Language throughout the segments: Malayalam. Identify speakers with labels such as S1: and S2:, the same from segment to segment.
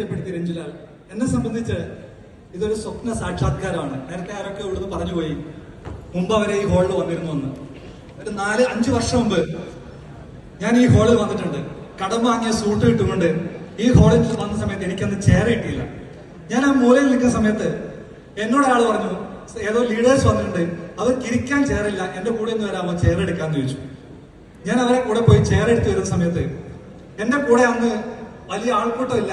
S1: പരിചയപ്പെടുത്തി രഞ്ജിലാൽ. എന്നെ സംബന്ധിച്ച് ഇതൊരു സ്വപ്ന സാക്ഷാത്കാരമാണ്. നേരത്തെ ആരൊക്കെ ഇവിടുന്ന് പറഞ്ഞുപോയി മുമ്പ് അവരെ ഈ ഹാളിൽ വന്നിരുന്നു എന്ന്. ഒരു നാല് അഞ്ച് വർഷം മുമ്പ് ഞാൻ ഈ ഹാളിൽ വന്നിട്ടുണ്ട്. കടം വാങ്ങിയ സൂട്ട് ഇട്ടുകൊണ്ട് ഈ ഹാളിൽ വന്ന സമയത്ത് എനിക്കന്ന് ചേര കിട്ടിയില്ല. ഞാൻ ആ മൂലയിൽ നിൽക്കുന്ന സമയത്ത് എന്നോട് ആൾ പറഞ്ഞു ഏതോ ലീഡേഴ്സ് വന്നിട്ടുണ്ട്. അവർക്ക് ഇരിക്കാൻ ചേറില്ല എന്റെ കൂടെ ഒന്ന് വരാമോ? ചെയർ എടുക്കാന്ന് ചോദിച്ചു. ഞാൻ അവരെ കൂടെ പോയി ചെയർ എടുത്ത് വരുന്ന സമയത്ത് എന്റെ കൂടെ അന്ന് വലിയ ആൾക്കൂട്ടം ഇല്ല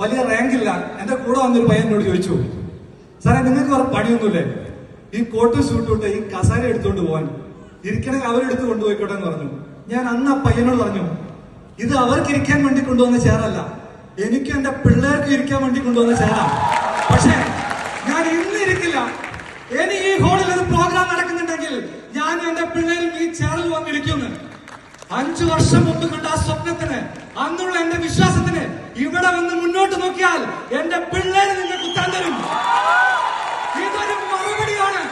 S1: വലിയ റാങ്ക് ഇല്ല. എന്റെ കൂടെ വന്നൊരു പയ്യൻ എന്നോട് ചോദിച്ചു സാറേ നിങ്ങൾക്ക് വേറെ പണിയൊന്നുമില്ലേ? ഈ കോട്ട് സൂട്ടിട്ട് ഈ കസാര എടുത്തുകൊണ്ട് പോവാൻ. ഇരിക്കണമെങ്കിൽ അവരെടുത്ത് കൊണ്ടുപോയിക്കോട്ടെ എന്ന് പറഞ്ഞു. ഞാൻ അന്ന് ആ പയ്യനോട് പറഞ്ഞു ഇത് അവർക്ക് ഇരിക്കാൻ വേണ്ടി കൊണ്ടുവന്ന ചെയറല്ല എനിക്ക് എന്റെ പിള്ളേർക്ക് ഇരിക്കാൻ വേണ്ടി കൊണ്ടുവന്ന ചെയറാണ് പക്ഷേ ഞാൻ ഇന്ന് ഇരിക്കില്ല. ഇനി ഈ ഹോളിൽ ഒരു പ്രോഗ്രാം നടക്കുന്നുണ്ടെങ്കിൽ ഞാൻ എന്റെ പിള്ളേരും ഈ ചെയറിൽ വന്നിരിക്കുന്നു അഞ്ചു വർഷം മുമ്പ് കണ്ട ആ സ്വപ്നത്തിന് അന്നുള്ള എന്റെ വിശ്വാസത്തിന് ഇവിടെ വന്ന് മുന്നോട്ട് നോക്കിയാൽ എന്റെ പിള്ളേര് നിങ്ങൾക്ക് കുത്താൻ തരും. ഇതൊരു മറുപടിയാണ്.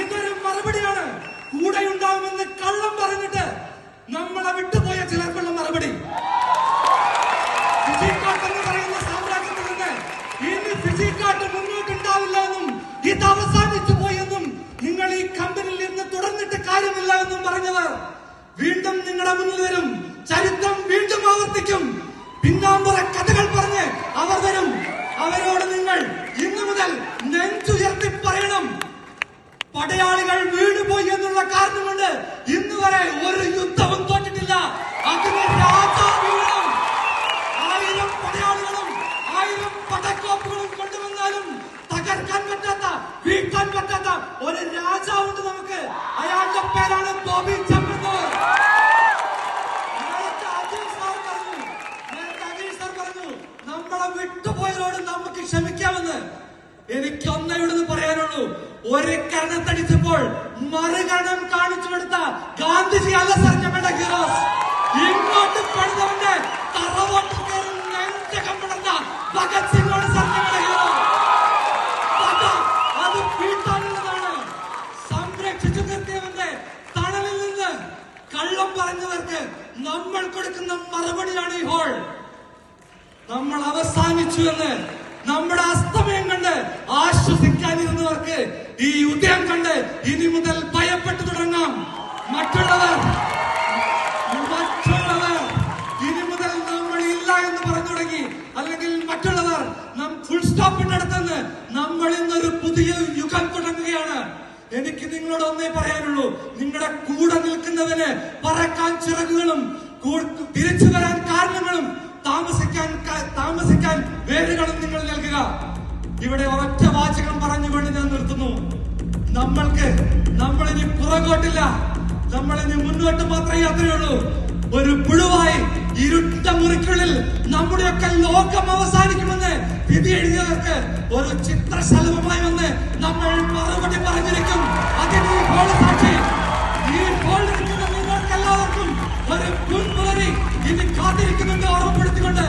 S1: ഇതൊരു മറുപടിയാണ്. കൂടെ ഉണ്ടാവുമെന്ന് കള്ളം പറഞ്ഞിട്ട് നമ്മളെ വിട്ടുപോയ ചിലർക്കുള്ള മറുപടി. ഫിജിക്കാട്ട് എന്ന് പറയുന്ന സാമ്രാജ്യത്തിൽ നിന്ന് ഇനി ഫിസിക്കാട്ട് മുന്നോട്ടുണ്ടാവില്ല എന്നും ഇത് അവസാനിച്ചു പോയെന്നും നിങ്ങൾ ഈ കമ്പനിയിൽ ഇരുന്ന് തുടർന്നിട്ട് കാര്യമില്ല എന്നും പറഞ്ഞവർ വീണ്ടും നിങ്ങളുടെ മുന്നിൽ വരും. ചരിത്രം വീണ്ടും ആവർത്തിക്കും. പിന്നാമ്പുറ കഥകൾ പറഞ്ഞ് അവർ വരും. അവരോട് നിങ്ങൾ ഇന്നു മുതൽ നെഞ്ചുയർത്തി പറയണം. പടയാളികൾ വീണുപോയി എന്നുള്ള കാരണം കൊണ്ട് ഇന്ന് വരെ ഒരു യുദ്ധവും തോറ്റിട്ടില്ല. അതിന് ആയിരം പടയാളികളും ആയിരം പടക്കോപ്പുകളും കൊണ്ടുവന്നാലും തകർക്കാൻ പറ്റാത്ത വീട്ടാൻ പറ്റാത്ത എനിക്ക് ഒന്നേ ഇവിടുന്ന് പറയാനുള്ളൂ. ഒരു കരണത്തടിച്ചപ്പോൾ മറുകരണം കാണിച്ചു കൊടുത്ത ഗാന്ധിജി അല്ല സാർ ഞങ്ങളുടെ ഇങ്ങോട്ട് പണിതവന്റെ ഭഗത് സിംഗോട് അത് വീട്ടാനുള്ളതാണ്. സംരക്ഷിച്ചു നിർത്തിയവന്റെ തണലിൽ നിന്ന് കള്ളം പറഞ്ഞവർക്ക് നമ്മൾ കൊടുക്കുന്ന മറുപടിയാണ് ഈ ഹോൾ നമ്മൾ അവസാനിച്ചു എന്ന് നമ്മുടെ ആശ്വസിക്കാനിരുന്നവർക്ക് ഈ ഉദയം കണ്ട് ഇനി മുതൽ ഭയപ്പെട്ടു തുടങ്ങാം. മറ്റുള്ളവർ മറ്റുള്ളവർ ഇനി മുതൽ നമ്മൾ ഇല്ല എന്ന് പറഞ്ഞു തുടങ്ങി. അല്ലെങ്കിൽ മറ്റുള്ളവർ നാം ഫുൾ സ്റ്റോപ്പിനടുത്തുനിന്ന് നമ്മൾ ഇന്നൊരു പുതിയ യുഗം തുടങ്ങുകയാണ്. എനിക്ക് നിങ്ങളോട് ഒന്നേ പറയാനുള്ളൂ. നിങ്ങളുടെ കൂടെ നിൽക്കുന്നവന് പറക്കാൻ ചിറകുകളും തിരിച്ചു വരാൻ കാരണങ്ങളും താമസിക്കാൻ താമസിക്കാൻ വേരുകളും നിങ്ങൾ നൽകുക. ഇവിടെ നമ്മൾക്ക് നമ്മളിനി പുറകോട്ടില്ല. നമ്മളിനി മുന്നോട്ട് മാത്രമേ യാത്രയുള്ളൂ. ഒരു പുഴുവായി ഇരുട്ട മുറിക്കുള്ളിൽ നമ്മുടെയൊക്കെ ലോകം അവസാനിക്കുമെന്ന് വിധി എഴുതിയവർക്ക് ഒരു ചിത്രശലഭമായി വന്ന് നമ്മൾ മറുപടി പറഞ്ഞിരിക്കും. അതിന് ഈ സാക്ഷി. ഈ നിങ്ങൾക്കെല്ലാവർക്കും ഒരു മുൻമുറി ഇനി കാത്തിരിക്കുന്നുണ്ട് ഓർമ്മപ്പെടുത്തിക്കൊണ്ട്